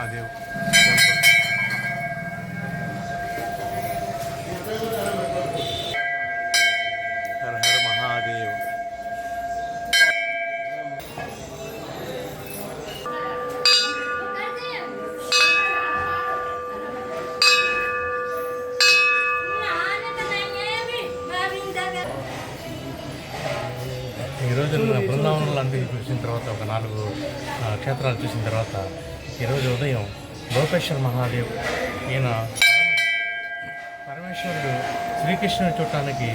Mahadev temple హర హర మహాదేవ్. ఈరోజు బృందావనంలో అన్ని చూసిన తర్వాత ఒక నాలుగు క్షేత్రాలు చూసిన తర్వాత ఈరోజు ఉదయం లోపేశ్వర మహాదేవ్ ఈయన పరమేశ్వరుడు శ్రీకృష్ణుని చూడటానికి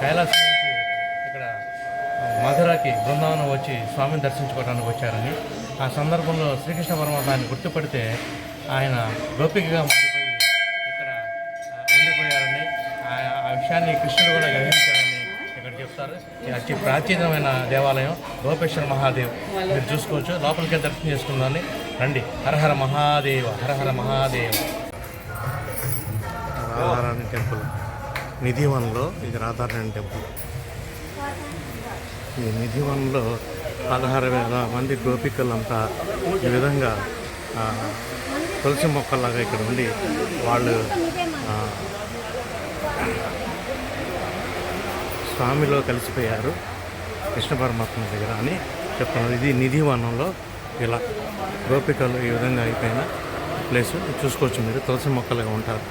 కైలాసం నుంచి ఇక్కడ మధురాకి మధురకి బృందావనం వచ్చి స్వామిని దర్శించుకోవడానికి వచ్చారని. ఆ సందర్భంలో శ్రీకృష్ణ పరమాత్మ ఆయన గుర్తుపడితే ఆయన గోపికగా మారిపోయి ఇక్కడ ఉండిపోయారని. ఆ విషయాన్ని కృష్ణుడు కూడా గ్రహించారు చెప్తారు. అతి ప్రాచీనమైన దేవాలయం గోపేశ్వర మహాదేవ్. మీరు చూసుకోవచ్చు. లోపలికి దర్శనం చేసుకుందామని. రండి. హరహర మహాదేవ హరహర మహాదేవ. రాధారాణి టెంపుల్. నిధివన్లో ఇది రాధారాణి టెంపుల్. ఈ నిధివన్లో పదహారు వేల మంది గోపికలంతా ఈ విధంగా తులసి మొక్కలాగా ఇక్కడ ఉండి వాళ్ళు ఆ, స్వామిలో కలిసిపోయారు కృష్ణ పరమాత్మ దగ్గర అని చెప్తున్నారు. ఇది నిధివనంలో ఇలా గోపికలు ఈ విధంగా అయిపోయిన ప్లేస్. చూసుకోవచ్చు మీరు తులసి మొక్కలుగా ఉంటారు.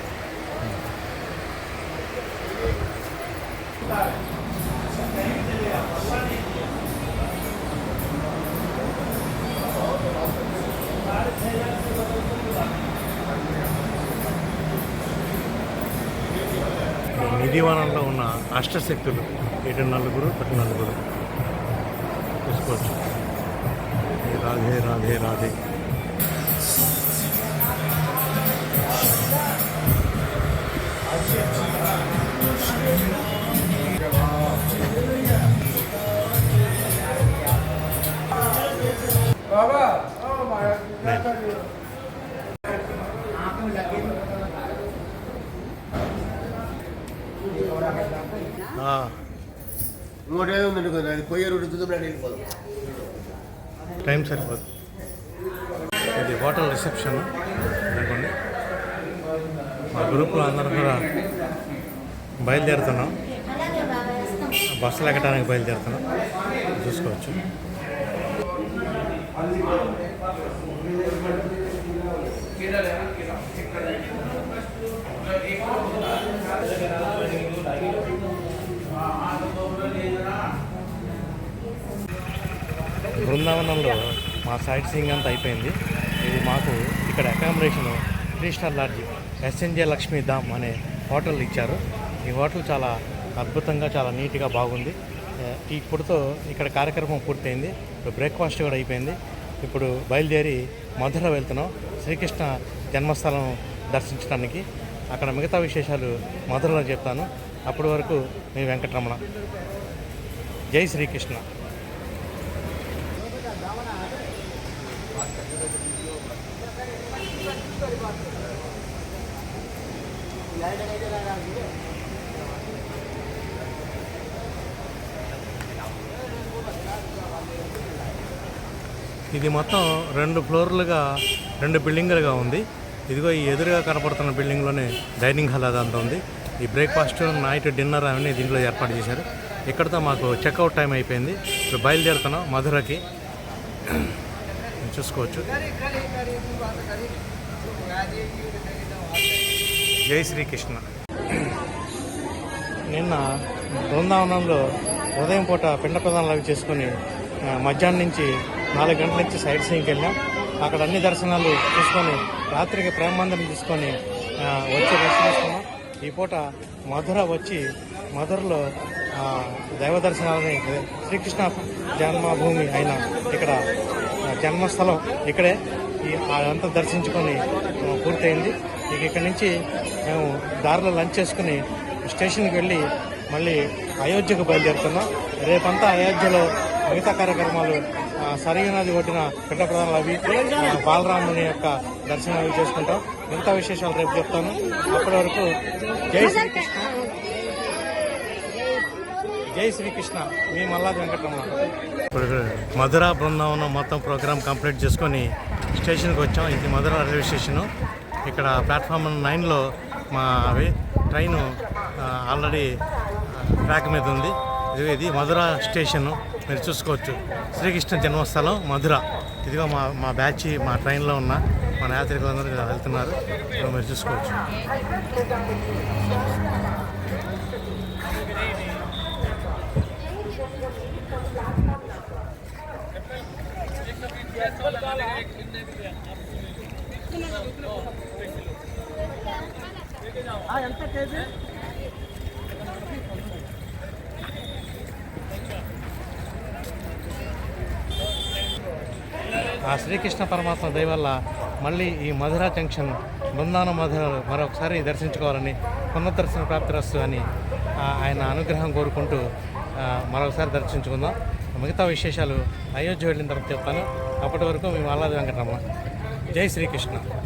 ఈ నిధివనంలో ఉన్న అష్టశక్తులు. ఇటు నలుగురు అటు నలుగురు. చూసుకోవచ్చు హే రాధే రాధే రాధే. ఆ, ఇంకోటి ఏదో ఉందండి కొంచెం అది పోయే రోడ్డు చూద్దాం వెళ్ళిపోదాం టైం సరిపోదు. ఇది హోటల్ రిసెప్షన్. అనుకోండి మా గ్రూప్లో అందరం కూడా బయలుదేరుతున్నాం. బస్సులు ఎక్కడానికి బయలుదేరుతున్నాం. చూసుకోవచ్చు. బృందావనంలో మా సైట్ సీయింగ్ అంతా అయిపోయింది. ఇది మాకు ఇక్కడ accommodation three star lodge SNJ Lakshmi Dham అనే హోటల్ ఇచ్చారు. ఈ హోటల్ చాలా అద్భుతంగా చాలా నీట్గా బాగుంది. ఇప్పుడుతో ఇక్కడ కార్యక్రమం పూర్తయింది. ఇప్పుడు బ్రేక్ఫాస్ట్ కూడా అయిపోయింది. ఇప్పుడు బయలుదేరి మధుర వెళ్తున్నాం. శ్రీకృష్ణ జన్మస్థలం దర్శించడానికి. అక్కడ మిగతా విశేషాలు మధురలో చెప్తాను. అప్పటి వరకు మీ వెంకటరమణ. జై శ్రీకృష్ణ. ఇది మొత్తం రెండు ఫ్లోర్లుగా రెండు బిల్డింగ్లుగా ఉంది. ఇదిగో ఈ ఎదురుగా కనపడుతున్న బిల్డింగ్లోనే డైనింగ్ హాల్ అదంతా ఉంది. ఈ బ్రేక్ఫాస్ట్ నైట్ డిన్నర్ అవన్నీ దీంట్లో ఏర్పాటు చేశారు. ఇక్కడతో మాకు చెక్అవుట్ టైం అయిపోయింది. ఇప్పుడు బయలుదేరుతున్నాం మధురకి. చూసుకోవచ్చు. జై శ్రీకృష్ణ. నిన్న బృందావనంలో ఉదయం పూట పిండ ప్రదానాలు అవి చేసుకుని మధ్యాహ్నం నుంచి నాలుగు గంటల నుంచి సైట్ సీయింగ్కి వెళ్ళాం. అక్కడ అన్ని దర్శనాలు చూసుకొని రాత్రికి ప్రేమ మందిరం తీసుకొని వచ్చి రెస్ట్ తీసుకున్నాం. ఈ పూట మధుర వచ్చి మధురలో దైవ దర్శనాలని శ్రీకృష్ణ జన్మభూమి అయిన ఇక్కడ జన్మస్థలం ఇక్కడే ఈ అదంతా దర్శించుకొని పూర్తయింది. ఇక ఇక్కడ నుంచి మేము దారిలో లంచ్ చేసుకుని స్టేషన్కి వెళ్ళి మళ్ళీ అయోధ్యకు బయలుదేరుతున్నాం. రేపంతా అయోధ్యలో మిగతా కార్యక్రమాలు ఆ, నది ఒడ్డిన పిట్ట ప్రధానులు అవి బాలరాముని యొక్క దర్శనం అవి చేసుకుంటాం. మిగతా విశేషాలు రేపు చెప్తాను. అప్పటి వరకు జై శ్రీకృష్ణ. జై శ్రీకృష్ణ మీ మల్లాది వెంకటరమణ. మధుర బృందావనం మొత్తం ప్రోగ్రామ్ కంప్లీట్ చేసుకొని స్టేషన్కి వచ్చాం. ఇది మధుర రైల్వే స్టేషను. ఇక్కడ ప్లాట్ఫామ్ నైన్లో మా అవి ట్రైను ఆల్రెడీ ట్రాక్ మీద ఉంది. ఇది ఇది మధుర స్టేషను. మీరు చూసుకోవచ్చు. శ్రీకృష్ణ జన్మస్థలం మధుర. ఇదిగో మా మా బ్యాచ్ మా ట్రైన్లో ఉన్న మన యాత్రికులందరూ వెళ్తున్నారు. మీరు చూసుకోవచ్చు. ఆ శ్రీకృష్ణ పరమాత్మ దయవల్ల మళ్ళీ ఈ మధుర జంక్షన్ బృందాన మధుర మరొకసారి దర్శించుకోవాలని పునర్దర్శన ప్రాప్తిరస్తు అని ఆయన అనుగ్రహం కోరుకుంటూ మరొకసారి దర్శించుకుందాం. మిగతా విశేషాలు అయోధ్య వెళ్ళిన తర్వాత చెప్తాను. అప్పటి వరకు మేము ఆహ్లాద వెంకటరమణ. జై శ్రీకృష్ణ.